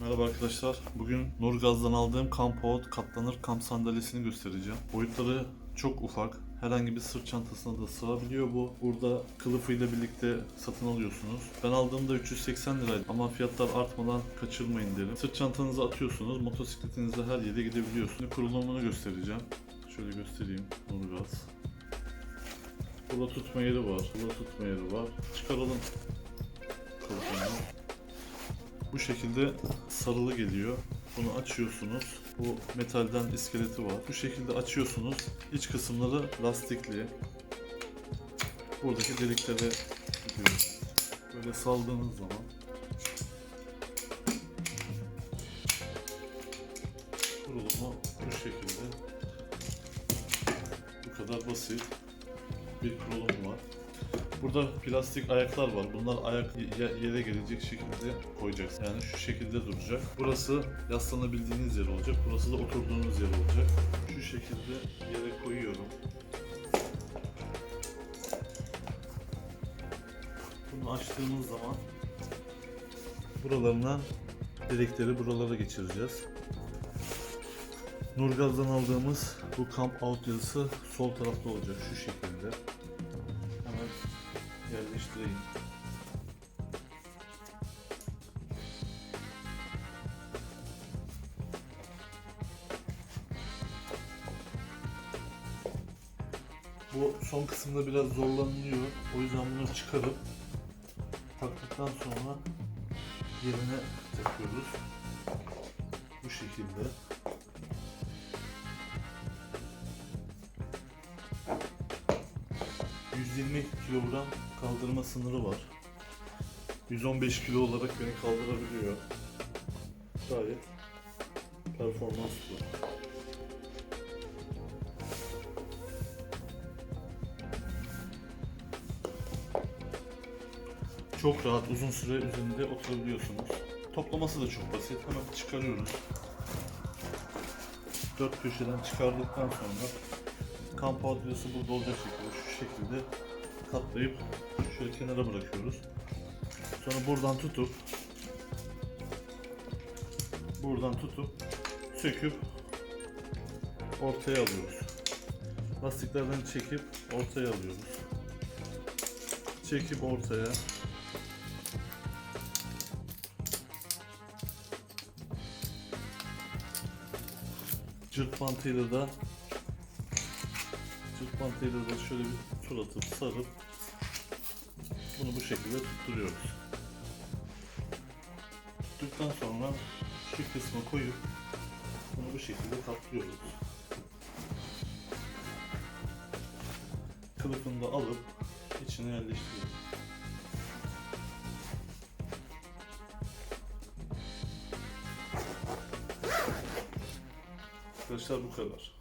Merhaba arkadaşlar. Bugün Nurgaz'dan aldığım kamp out katlanır kamp sandalyesini göstereceğim. Boyutları çok ufak. Herhangi bir sırt çantasına da sığabiliyor bu. Burada kılıfıyla birlikte satın alıyorsunuz. Ben aldığımda 380 liraydı ama fiyatlar artmadan kaçırmayın derim. Sırt çantanızı atıyorsunuz. Motosikletinizle her yere gidebiliyorsunuz. Kurulumunu göstereceğim. Şöyle göstereyim. Nurgaz. Burada tutma yeri var. Burada tutma yeri var. Çıkaralım kılıfını. Bu şekilde sarılı geliyor. Bunu açıyorsunuz. Bu metalden iskeleti var. Bu şekilde açıyorsunuz. İç kısımları lastikli. Buradaki deliklere gidiyor. Böyle saldığınız zaman kurulumu bu şekilde bu kadar basit bir kurulum var. Burada plastik ayaklar var. Bunlar ayak ye- yere gelecek şekilde koyacaksın. Yani şu şekilde duracak. Burası yaslanabildiğiniz yer olacak. Burası da oturduğunuz yer olacak. Şu şekilde yere koyuyorum. Bunu açtığımız zaman buralarına delikleri buralara geçireceğiz. Nurgaz'dan aldığımız bu Camp Out yazısı sol tarafta olacak şu şekilde. Yerleştireyim. Bu son kısımda biraz zorlanılıyor. O yüzden bunu çıkarıp taktıktan sonra yerine takıyoruz. Bu şekilde. ...120 kilogram kaldırma sınırı var. 115 kilo olarak beni kaldırabiliyor. Gayet performanslı. Çok rahat uzun süre üzerinde oturabiliyorsunuz. Toplaması da çok basit. Hemen çıkarıyoruz. Dört köşeden çıkardıktan sonra kamp adresi burada olacak şekilde şu şekilde katlayıp şöyle kenara bırakıyoruz. Sonra buradan tutup buradan tutup söküp ortaya alıyoruz. Lastiklerden çekip ortaya alıyoruz. Çekip ortaya cırt bantıyla da cırt bantıyla da şöyle bir tur sarıp bunu bu şekilde tutturuyoruz. Tuttuktan sonra şu kısmı koyup bunu bu şekilde kaplıyoruz. Kılıfını da alıp içine yerleştiriyoruz. Arkadaşlar bu kadar.